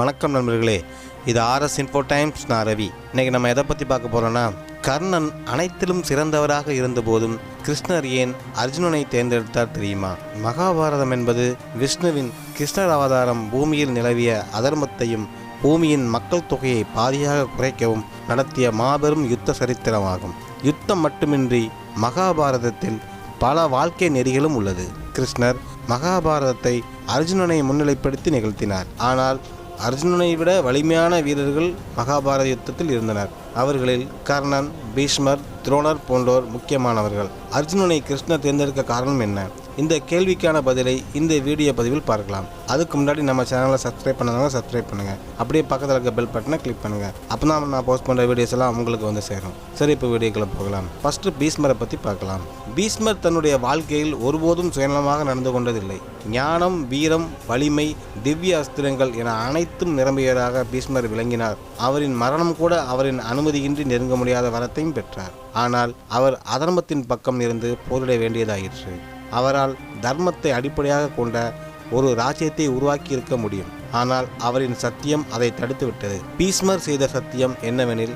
வணக்கம் நண்பர்களே. இது ஆர்எஸ் இன்ஃபோ டைம்ஸ் நான் ரவி. இன்னைக்கு நம்ம எதை பற்றி பார்க்க போகிறோன்னா கர்ணன் அனைத்திலும் சிறந்தவராக இருந்தபோதும் கிருஷ்ணர் ஏன் அர்ஜுனனை தேர்ந்தெடுத்தார் தெரியுமா? மகாபாரதம் என்பது விஷ்ணுவின் கிருஷ்ணர் அவதாரம் பூமியில் நிலவிய அதர்மத்தையும் பூமியின் மக்கள் தொகையை பாதியாக குறைக்கவும் நடத்திய மாபெரும் யுத்த சரித்திரமாகும். யுத்தம் மட்டுமின்றி மகாபாரதத்தில் பல வாழ்க்கை நெறிகளும் உள்ளது. கிருஷ்ணர் மகாபாரதத்தை அர்ஜுனனை முன்னிலைப்படுத்தி நிகழ்த்தினார். ஆனால் அர்ஜுனனை விட வலிமையான வீரர்கள் மகாபாரத யுத்தத்தில் இருந்தனர். அவர்களில் கர்ணன் பீஷ்மர் துரோணர் போன்றோர் முக்கியமானவர்கள். அர்ஜுனனை கிருஷ்ணர் தேர்ந்தெடுக்க காரணம் என்ன? இந்த கேள்விக்கான பதிலை இந்த வீடியோ பதிவில் பார்க்கலாம். அதுக்கு முன்னாடி நம்ம சேனலை சப்ஸ்கிரைப் பண்ணாதவங்க சப்ஸ்கிரைப் பண்ணுங்கள் அப்படியே பக்கத்தில் இருக்க பெல் பட்டனை கிளிக் பண்ணுங்க. அப்போ தான் நான் போஸ்ட் பண்ணுற வீடியோஸ் எல்லாம் உங்களுக்கு வந்து சேரும். சரி இப்போ வீடியோக்களை போகலாம். ஃபஸ்ட்டு பீஷ்மரை பற்றி பார்க்கலாம். பீஷ்மர் தன்னுடைய வாழ்க்கையில் ஒருபோதும் சுயநலமாக நடந்து கொண்டதில்லை. ஞானம் வீரம் வலிமை திவ்ய அஸ்திரங்கள் என அனைத்தும் நிரம்பியவராக பீஷ்மர் விளங்கினார். அவரின் மரணம் கூட அவரின் அனுமதியின்றி நெருங்க முடியாத வரத்தையும் பெற்றார். ஆனால் அவர் அதர்மத்தின் பக்கம் இருந்து போரிட வேண்டியதாயிற்று. அவரால் தர்மத்தை அடிப்படையாக கொண்ட ஒரு ராஜ்யத்தை உருவாக்கி இருக்க முடியும். ஆனால் அவரின் சத்தியம் அதை தடுத்துவிட்டது. பீஸ்மர் செய்த சத்தியம் என்னவெனில்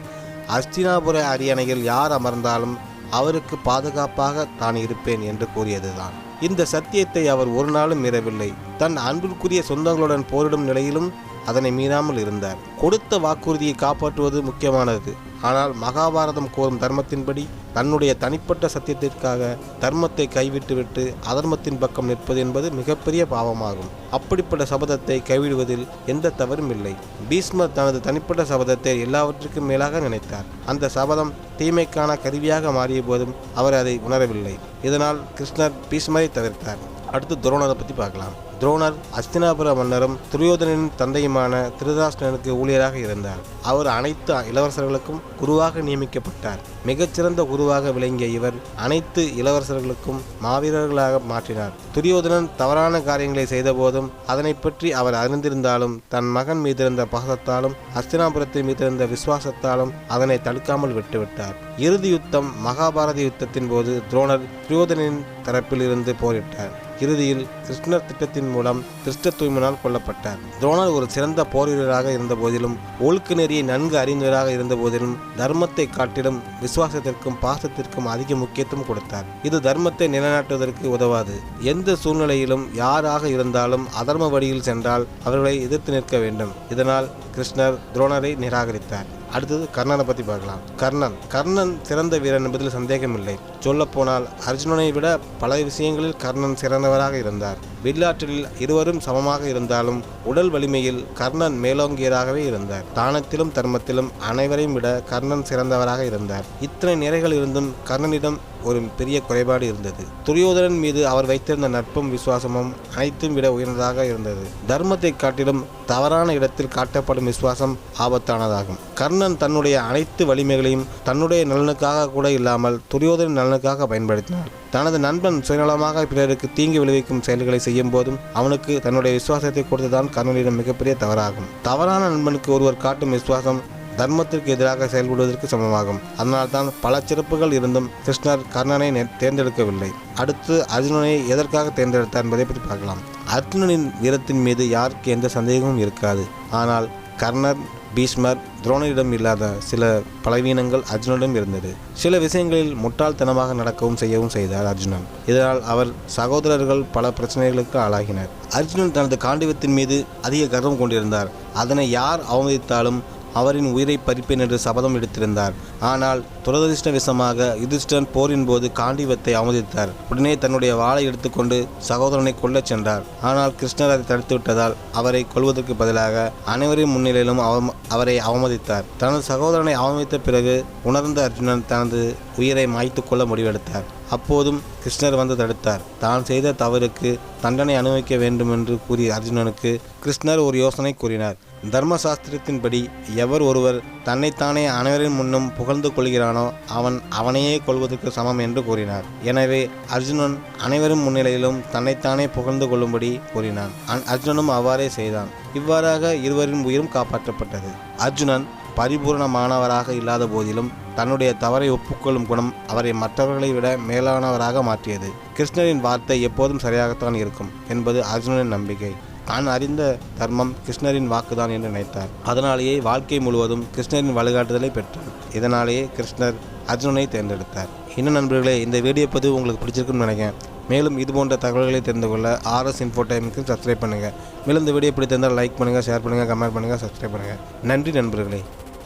அஸ்தினாபுர அரியணையில் யார் அமர்ந்தாலும் அவருக்கு பாதுகாப்பாக தான் இருப்பேன் என்று கூறியதுதான். இந்த சத்தியத்தை அவர் ஒரு நாளும் மீறவில்லை. தன் அன்பிற்குரிய சொந்தங்களுடன் போரிடும் நிலையிலும் அதனை மீறாமல் இருந்தார். கொடுத்த வாக்குறுதியை காப்பாற்றுவது முக்கியமானது. ஆனால் மகாபாரதம் கோரும் தர்மத்தின்படி தன்னுடைய தனிப்பட்ட சத்தியத்திற்காக தர்மத்தை கைவிட்டுவிட்டு அதர்மத்தின் பக்கம் நிற்பது என்பது மிகப்பெரிய பாவமாகும். அப்படிப்பட்ட சபதத்தை கைவிடுவதில் எந்த தவறும் இல்லை. பீஷ்மர் தனது தனிப்பட்ட சபதத்தை எல்லாவற்றுக்கும் மேலாக நினைத்தார். அந்த சபதம் தீமைக்கான கருவியாக மாறிய போதும் அவர் அதை உணரவில்லை. இதனால் கிருஷ்ணர் பீஷ்மரை தவிர்த்தார். அடுத்து துரோணரை பற்றி பார்க்கலாம். துரோணர் அஸ்தினாபுர மன்னரும் துரியோதனின் தந்தையுமான திருதாஷ்டனுக்கு ஊழியராக இருந்தார். அவர் அனைத்து இளவரசர்களுக்கும் குருவாக நியமிக்கப்பட்டார். மிகச்சிறந்த குருவாக விளங்கிய இவர் அனைத்து இளவரசர்களுக்கும் மாவீரர்களாக மாற்றினார். துரியோதனன் தவறான காரியங்களை செய்தபோதும் அதனை பற்றி அவர் அறிந்திருந்தாலும் தன் மகன் மீதிருந்த பாசத்தாலும் அஸ்தினாபுரத்தின் மீதிருந்த விசுவாசத்தாலும் அதனை தடுக்காமல் விட்டுவிட்டார். இறுதி யுத்தம் மகாபாரத யுத்தத்தின் போது துரோணர் துரியோதனின் தரப்பில் இருந்து போரிட்டார். இறுதியில் கிருஷ்ணர் திட்டத்தின் மூலம் கிருஷ்ண தூய்மனால் கொல்லப்பட்டார். துரோணர் ஒரு சிறந்த போர் வீரராக இருந்த போதிலும் ஒழுக்க நெறியை நன்கு அறிந்தவராக இருந்த போதிலும் தர்மத்தை காட்டிலும் விசுவாசத்திற்கும் பாசத்திற்கும் அதிக முக்கியத்துவம் கொடுத்தார். இது தர்மத்தை நிலைநாட்டுவதற்கு உதவாது. எந்த சூழ்நிலையிலும் யாராக இருந்தாலும் அதர்ம வழியில் சென்றால் அவர்களை எதிர்த்து நிற்க வேண்டும். இதனால் கிருஷ்ணர் துரோணரை நிராகரித்தார். அடுத்தது கர்ணனை பற்றி பார்க்கலாம். கர்ணன். கர்ணன் சிறந்த வீரன் என்பதில் சந்தேகமில்லை. சொல்லப்போனால் அர்ஜுனனை விட பல விஷயங்களில் கர்ணன் சிறந்தவராக இருந்தார். வில்லாற்றில் இருவரும் சமமாக இருந்தாலும் உடல் வலிமையில் கர்ணன் மேலோங்கியராகவே இருந்தார். தானத்திலும் தர்மத்திலும் அனைவரையும் விட கர்ணன் சிறந்தவராக இருந்தார். இத்தனை நிறைகள் இருந்தும் கர்ணனிடம் ஒரு பெரிய குறைபாடு இருந்தது. துரியோதனன் மீது அவர் வைத்திருந்த நட்பும் விசுவாசமும் அனைத்தும் விட உயர்ந்ததாக இருந்தது. தர்மத்தை காட்டிலும் தவறான இடத்தில் காட்டப்படும் விசுவாசம் ஆபத்தானதாகும். கர்ணன் தன்னுடைய அனைத்து வலிமைகளையும் தன்னுடைய நலனுக்காக கூட இல்லாமல் துரியோதனின் நலனுக்காக பயன்படுத்தினார். தனது நண்பன் சுயநலமாக பிறருக்கு தீங்கு விளைவிக்கும் செயல்களை செய்யும் போதும் அவனுக்கு தன்னுடைய விசுவாசத்தை கொடுத்ததான் கர்ணனிடம் மிகப்பெரிய தவறாகும். தவறான நண்பனுக்கு ஒருவர் காட்டும் விசுவாசம் தர்மத்திற்கு எதிராக செயல்படுவதற்கு சமமாகும். அதனால்தான் பல சிறப்புகள் இருந்தும் கிருஷ்ணர் கர்ணனை தேர்ந்தெடுக்கவில்லை. அடுத்து அர்ஜுனனை எதற்காக தேர்ந்தெடுத்தார் என்பதை பற்றி பார்க்கலாம். அர்ஜுனனின் வீரத்தின் மீது யாருக்கு எந்த சந்தேகமும் இருக்காது. ஆனால் கர்ணன் பீஷ்மர் துரோணரிடம் இல்லாத சில பலவீனங்கள் அர்ஜுனனிடம் இருந்தது. சில விஷயங்களில் முட்டாள்தனமாக நடக்கவும் செய்யவும் செய்தார் அர்ஜுனன். இதனால் அவர் சகோதரர்கள் பல பிரச்சனைகளுக்கு ஆளாகினர். அர்ஜுனன் தனது காண்டிவத்தின் மீது அதிக கர்வம் கொண்டிருந்தார். அதனை யார் அவமதித்தாலும் அவரின் உயிரை பறிப்பேன் என்று சபதம் எடுத்திருந்தார். ஆனால் துரதிருஷ்டவசமாக யுதிஷ்டன் போரின் போது காண்டிவத்தை அவமதித்தார். உடனே தன்னுடைய வாளை எடுத்துக்கொண்டு சகோதரனை கொல்லச் சென்றார். ஆனால் கிருஷ்ணர் அதை தடுத்துவிட்டதால் அவரை கொல்வதற்கு பதிலாக அனைவரின் முன்னிலையிலும் அவம- அவரை அவமதித்தார். தனது சகோதரனை அவமதித்த பிறகு உணர்ந்த அர்ஜுனன் தனது உயிரை மாய்த்து கொள்ள முடிவெடுத்தார். அப்போதும் கிருஷ்ணர் வந்து தடுத்தார். தான் செய்த தவறுக்கு தண்டனை அனுபவிக்க வேண்டும் என்று கூறிய அர்ஜுனனுக்கு கிருஷ்ணர் ஒரு யோசனை கூறினார். தர்மசாஸ்திரத்தின்படி எவர் ஒருவர் தன்னைத்தானே அனைவரின் முன்னும் புகழ்ந்து கொள்கிறானோ அவன் அவனையே கொள்வதற்கு சமம் என்று கூறினார். எனவே அர்ஜுனன் அனைவரும் முன்னிலையிலும் தன்னைத்தானே புகழ்ந்து கொள்ளும்படி கூறினான். அன்- அர்ஜுனனும் அவ்வாறே செய்தான். இவ்வாறாக இருவரின் உயிரும் காப்பாற்றப்பட்டது. அர்ஜுனன் பரிபூரணமானவராக இல்லாத போதிலும் தன்னுடைய தவறை ஒப்புக்கொள்ளும் குணம் அவரை மற்றவர்களை விட மேலானவராக மாற்றியது. கிருஷ்ணரின் வார்த்தை எப்போதும் சரியாகத்தான் இருக்கும் என்பது அர்ஜுனனின் நம்பிக்கை. தான் அறிந்த தர்மம் கிருஷ்ணரின் வாக்குதான் என்று நினைத்தார். அதனாலேயே வாழ்க்கை முழுவதும் கிருஷ்ணரின் வழிகாட்டுதலை பெற்றார். இதனாலேயே கிருஷ்ணர் அர்ஜுனனை தேர்ந்தெடுத்தார். இன்னும் நண்பர்களே இந்த வீடியோ பதிவு உங்களுக்கு பிடிச்சிருக்குன்னு நினைக்கிறேன். மேலும் இது போன்ற தகவல்களை தெரிந்து கொள்ள ஆர்எஸ் இன்ஃபோ டைமுக்கு சப்ஸ்கிரைப் பண்ணுங்கள் மேலும் இந்த வீடியோ பிடித்திருந்தால் லைக் பண்ணுங்கள் ஷேர் பண்ணுங்கள் கமெண்ட் பண்ணுங்கள் சப்ஸ்கிரைப் பண்ணுங்கள் நன்றி நண்பர்களே.